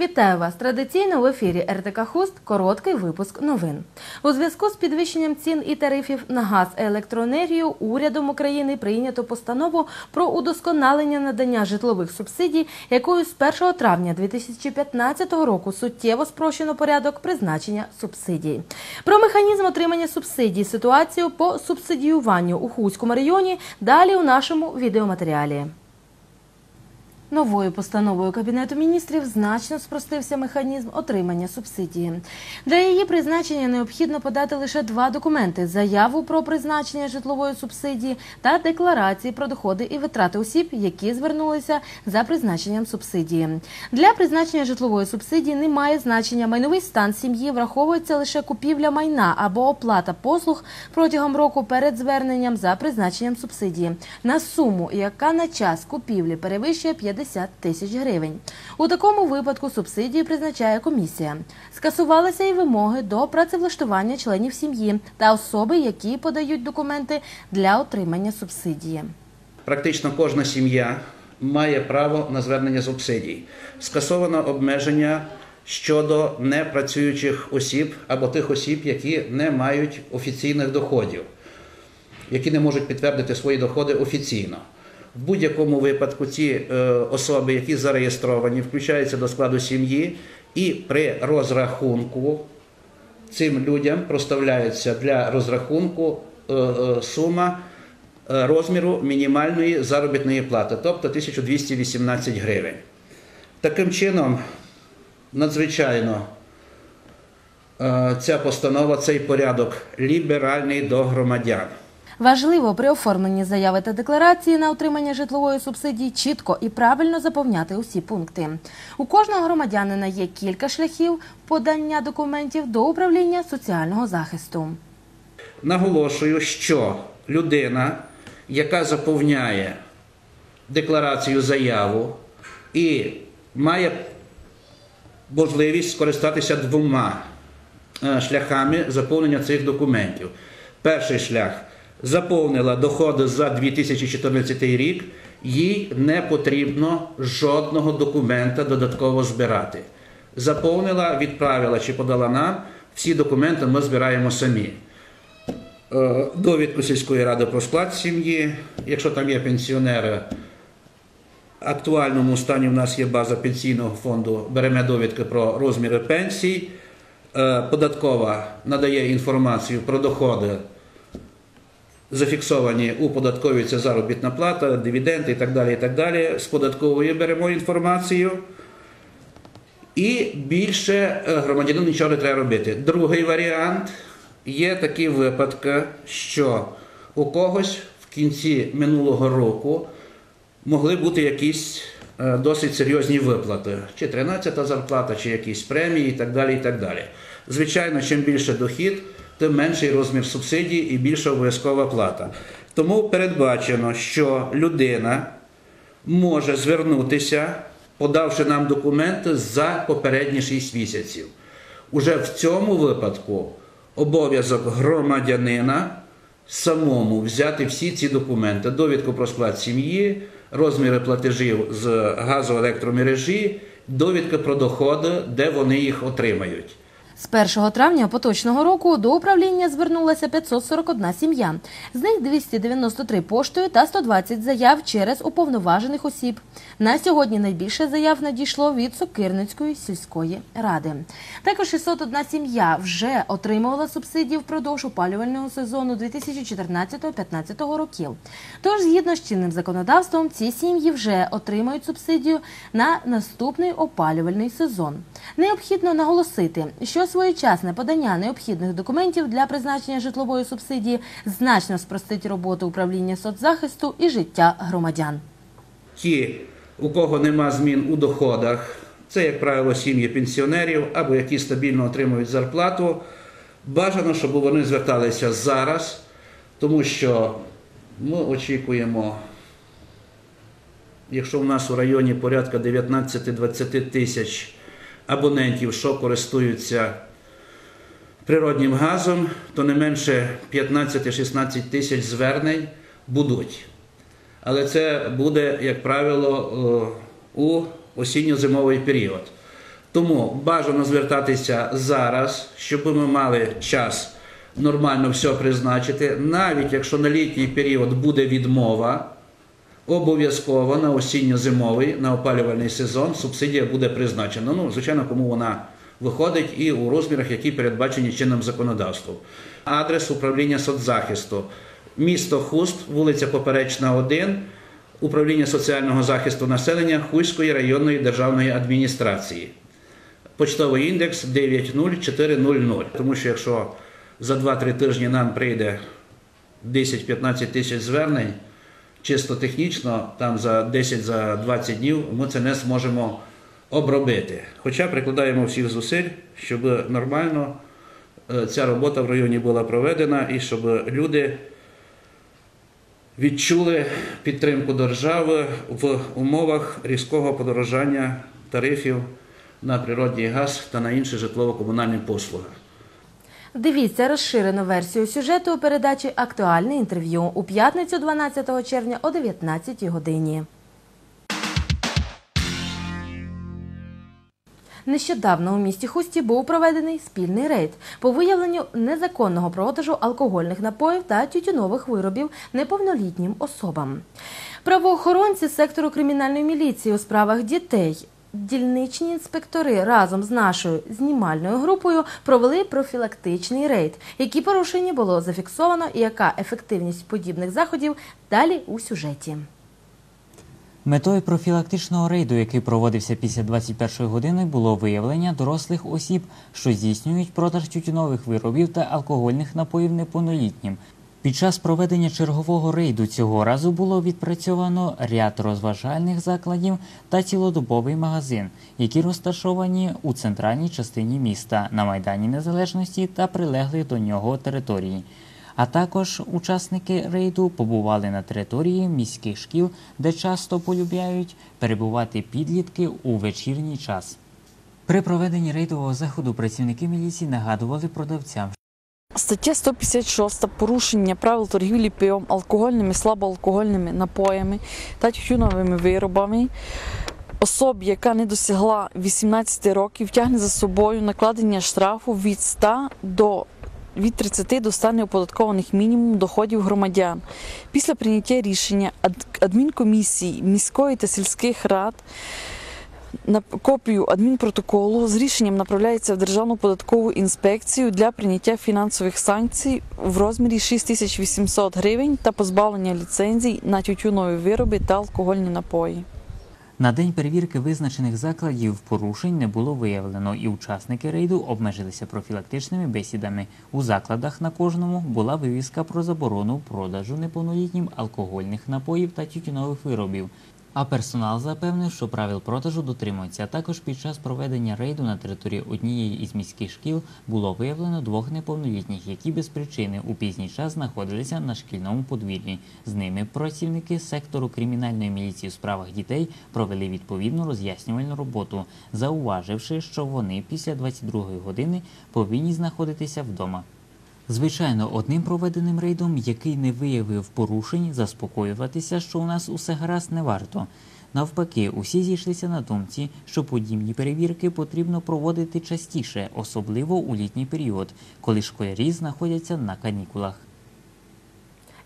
Вітаю вас! Традиційно в ефірі РТК Хуст короткий випуск новин. У зв'язку з підвищенням цін і тарифів на газ і електроенергію урядом України прийнято постанову про удосконалення надання житлових субсидій, якою з 1 травня 2015 року суттєво спрощено порядок призначення субсидій. Про механізм отримання субсидій, ситуацію по субсидіюванню у Хуському районі далі у нашому відеоматеріалі. Новою постановою Кабінету міністрів значно спростився механізм отримання субсидії. Для її призначення необхідно подати лише два документи: заяву про призначення житлової субсидії та декларації про доходи і витрати осіб, які звернулися за призначенням субсидії. Для призначення житлової субсидії немає значення майновий стан сім'ї, враховується лише купівля майна або оплата послуг протягом року перед зверненням за призначенням субсидії на суму, яка на час купівлі перевищує 50 тисяч гривень. У такому випадку субсидії призначає комісія. Скасувалися і вимоги до працевлаштування членів сім'ї та особи, які подають документи для отримання субсидії. Практично кожна сім'я має право на звернення субсидій. Скасовано обмеження щодо непрацюючих осіб або тих осіб, які не мають офіційних доходів, які не можуть підтвердити свої доходи офіційно. В будь-якому випадку ці е, особи, які зареєстровані, включаються до складу сім'ї, і при розрахунку цим людям проставляється для розрахунку е, е, сума розміру мінімальної заробітної плати, тобто 1218 гривень. Таким чином, надзвичайно ця постанова, цей порядок ліберальний до громадян. Важливо при оформленні заяви та декларації на отримання житлової субсидії чітко і правильно заповняти усі пункти. У кожного громадянина є кілька шляхів подання документів до управління соціального захисту. Наголошую, що людина, яка заповняє декларацію заяву і має можливість скористатися двома е, шляхами заповнення цих документів. Перший шлях заповнила доходи за 2014 рік, їй не потрібно жодного документа додатково збирати. Заповнила, відправила чи подала нам, всі документи ми збираємо самі. Е, Довідку сільської ради про склад сім'ї, якщо там є пенсіонери, актуальному стані в нас є база пенсійного фонду, беремо довідки про розміри пенсій. Е, Податкова надає інформацію про доходи, зафіксовані у податковій це заробітна плата, дивіденди і так далі. і так далі. З податкової беремо інформацію. І більше е, громадянину нічого не треба робити. Другий варіант є такі випадки, що у когось в кінці минулого року могли бути якісь е, досить серйозні виплати, чи 13-та зарплата, чи якісь премії і так далі. і так далі. Звичайно, чим більше дохід, тим менший розмір субсидій і більша обов'язкова плата. Тому передбачено, що людина може звернутися, подавши нам документи за попередні 6 місяців. Уже в цьому випадку обов'язок громадянина самому взяти всі ці документи: довідку про склад сім'ї, розміри платежів з газоелектромережі, довідка про доходи, де вони їх отримають. З 1 травня поточного року до управління звернулася 541 сім'я. З них 293 поштою та 120 заяв через уповноважених осіб. На сьогодні найбільше заяв надійшло від Сокирницької сільської ради. Також 601 сім'я вже отримувала субсидії впродовж опалювального сезону 2014-2015 років. Тож, згідно з чинним законодавством, ці сім'ї вже отримають субсидію на наступний опалювальний сезон. Необхідно наголосити, що своєчасне подання необхідних документів для призначення житлової субсидії значно спростить роботу управління соцзахисту і життя громадян. Ті, у кого нема змін у доходах, це, як правило, сім'ї пенсіонерів або які стабільно отримують зарплату. Бажано, щоб вони зверталися зараз, тому що ми очікуємо, якщо в нас у районі порядка 19-20 тисяч абонентів, що користуються природнім газом, то не менше 15-16 тисяч звернень будуть. Але це буде, як правило, е, у осінньо-зимовий період. Тому бажано звертатися зараз, щоб ми мали час нормально все призначити. Навіть якщо на літній період буде відмова, обов'язково на осінньо-зимовий, на опалювальний сезон субсидія буде призначена. Ну, звичайно, кому вона виходить і у розмірах, які передбачені чинним законодавством. Адрес управління соцзахисту. Місто Хуст, вулиця Поперечна, 1, управління соціального захисту населення Хуйської районної державної адміністрації. Почтовий індекс 90400. Тому що якщо за 2-3 тижні нам прийде 10-15 тисяч звернень, чисто технічно, там за 10-20 днів ми це не зможемо обробити. Хоча прикладаємо всіх зусиль, щоб нормально е, ця робота в районі була проведена і щоб люди відчули підтримку держави в умовах різкого подорожання тарифів на природний газ та на інші житлово-комунальні послуги. Дивіться розширену версію сюжету у передачі Актуальне інтерв'ю у п'ятницю 12 червня о 19 годині. Нещодавно у місті Хусті був проведений спільний рейд по виявленню незаконного продажу алкогольних напоїв та тютюнових виробів неповнолітнім особам. Правоохоронці сектору кримінальної міліції у справах дітей Дільничні інспектори разом з нашою знімальною групою провели профілактичний рейд, які порушення було зафіксовано і яка ефективність подібних заходів далі у сюжеті. Метою профілактичного рейду, який проводився після 21 години, було виявлення дорослих осіб, що здійснюють продаж тютюнових виробів та алкогольних напоїв неповнолітнім. Під час проведення чергового рейду цього разу було відпрацьовано ряд розважальних закладів та цілодобовий магазин, які розташовані у центральній частині міста на Майдані Незалежності та прилеглих до нього території. А також учасники рейду побували на території міських шкіл, де часто полюбляють перебувати підлітки у вечірній час. При проведенні рейдового заходу працівники міліції нагадували продавцям, Стаття 156 порушення правил торгівлі пивом, алкогольними, слабоалкогольними напоями та тютюновими виробами. Особі, яка не досягла 18 років, тягне за собою накладення штрафу від 100 до від 30 до 100 неоподаткованих мінімум доходів громадян. Після прийняття рішення ад- адмінкомісії міської та сільських рад на копію адмінпротоколу з рішенням направляється в Державну податкову інспекцію для прийняття фінансових санкцій в розмірі 6800 гривень та позбавлення ліцензій на тютюнові вироби та алкогольні напої. На день перевірки визначених закладів порушень не було виявлено, і учасники рейду обмежилися профілактичними бесідами. У закладах на кожному була вивіска про заборону продажу неповнолітнім алкогольних напоїв та тютюнових виробів. А персонал запевнив, що правил продажу дотримуються. Також під час проведення рейду на території однієї із міських шкіл було виявлено двох неповнолітніх, які без причини у пізній час знаходилися на шкільному подвір'ї. З ними працівники сектору кримінальної міліції у справах дітей провели відповідну роз'яснювальну роботу, зауваживши, що вони після 22-ї години повинні знаходитися вдома. Звичайно, одним проведеним рейдом, який не виявив порушень, заспокоюватися, що у нас усе гаразд не варто. Навпаки, усі зійшлися на думці, що подібні перевірки потрібно проводити частіше, особливо у літній період, коли школярі знаходяться на канікулах.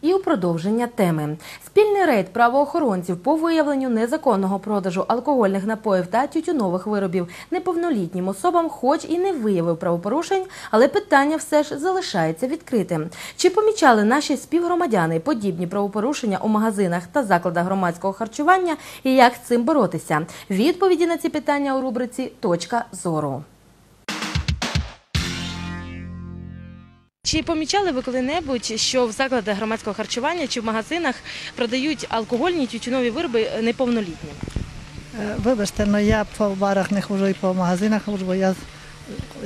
І у продовження теми спільний рейд правоохоронців по виявленню незаконного продажу алкогольних напоїв та тютюнових виробів неповнолітнім особам, хоч і не виявив правопорушень, але питання все ж залишається відкритим. Чи помічали наші співгромадяни подібні правопорушення у магазинах та закладах громадського харчування і як з цим боротися? Відповіді на ці питання у рубриці Точка зору. Чи помічали ви коли-небудь, що в закладах громадського харчування чи в магазинах продають алкогольні тютюнові вироби неповнолітнім? Е, Вибачте, але я по барах не ходжу і по магазинах ходжу, бо я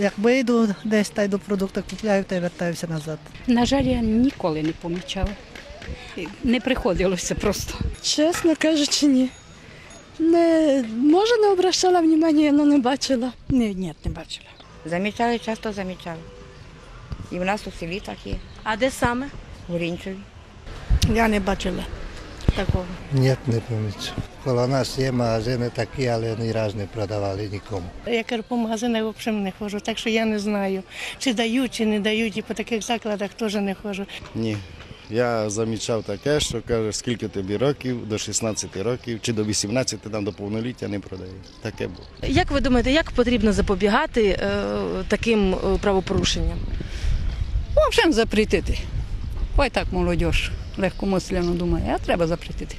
як вийду десь та йду продукти купляю та й вертаюся назад. На жаль, я ніколи не помічала. Не приходилося просто. Чесно кажучи, ні. Не, може, не обращала внимання, але не бачила. Ні, ні, не бачила. Замічали, часто замічали. І в нас у селі так є, А де саме? в Горінчеві. Я не бачила. такого. Ні, не помічу. Коло нас є магазини такі, але ні разу не продавали нікому. Я кажу, по магазинах взагалі не ходжу, так що я не знаю, чи дають, чи не дають, і по таких закладах теж не ходжу. Ні. Я замічав таке, що каже, скільки тобі років, до 16 років чи до 18, там до повноліття не продають. Таке було. Як ви думаєте, як потрібно запобігати е, таким е, правопорушенням? Взагалі запретити. Ой так молодь легкомислено думає, а треба запретити.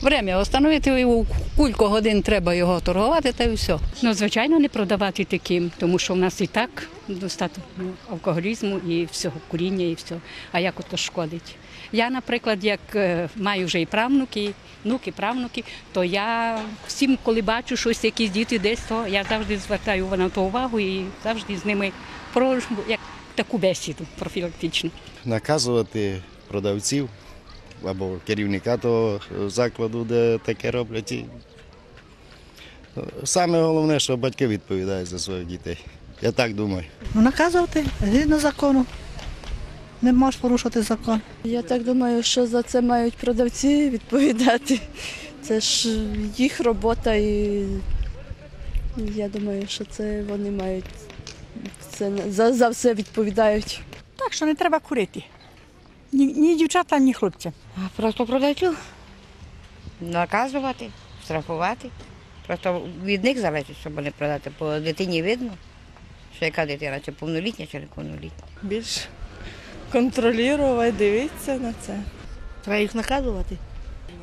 Время встановити у кілька годин треба його торгувати, та й все. Ну, звичайно, не продавати таким, тому що в нас і так достатньо алкоголізму і всього куріння, і все. А як ото шкодить? Я, наприклад, як е, маю вже і правнуки, внуки, правнуки, то я всім, коли бачу щось, якісь діти десь, то я завжди звертаю на то увагу і завжди з ними про як таку бесіду профілактичну. Наказувати продавців або керівника того закладу, де таке роблять. І... Саме головне, що батьки відповідають за своїх дітей. Я так думаю. Ну, наказувати згідно закону. Не можеш порушити закон. Я так думаю, що за це мають продавці відповідати. Це ж їх робота і я думаю, що це вони мають це за, за все відповідають. Так що не треба курити. Ні, ні дівчата, ні хлопці. А просто продавців наказувати, штрафувати. Просто від них залежить, щоб вони продати. По дитині видно, що яка дитина, чи повнолітня, чи неповнолітня. Більш контролювати, дивитися на це. Треба їх наказувати.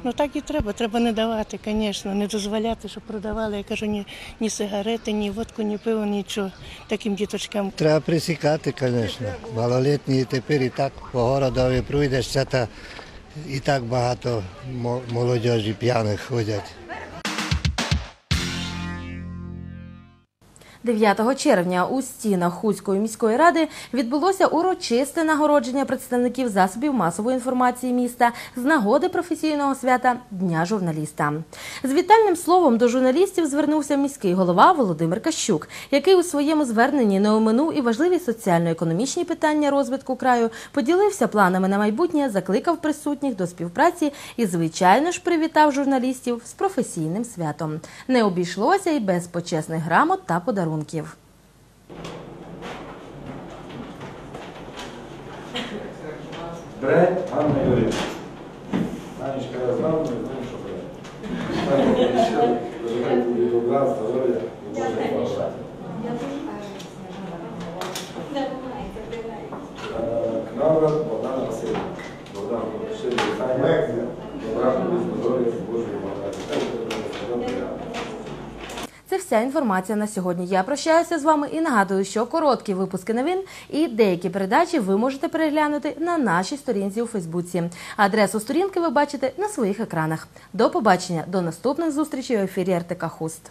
Ну так і треба, треба не давати, звісно, не дозволяти, щоб продавали, я кажу, ні, ні сигарети, ні водку, ні пиво, нічого таким діточкам. Треба присікати, звісно. Малолітні тепер і так по городові пройдеш, це та і так багато мо- молодіжі п'яних ходять. 9 червня у стінах Хуцької міської ради відбулося урочисте нагородження представників засобів масової інформації міста з нагоди професійного свята Дня журналіста. З вітальним словом до журналістів звернувся міський голова Володимир Кащук, який у своєму зверненні не оминув і важливі соціально-економічні питання розвитку краю, поділився планами на майбутнє, закликав присутніх до співпраці і, звичайно ж, привітав журналістів з професійним святом. Не обійшлося і без почесних грамот та подарунків. Бре Анна Юрівна. Анечка, я знав, не знаю, що бре. Бажаю тобі добра, здоров'я Це вся інформація на сьогодні. Я прощаюся з вами і нагадую, що короткі випуски новин і деякі передачі ви можете переглянути на нашій сторінці у Фейсбуці. Адресу сторінки ви бачите на своїх екранах. До побачення, до наступних зустрічей у ефірі РТК Хуст.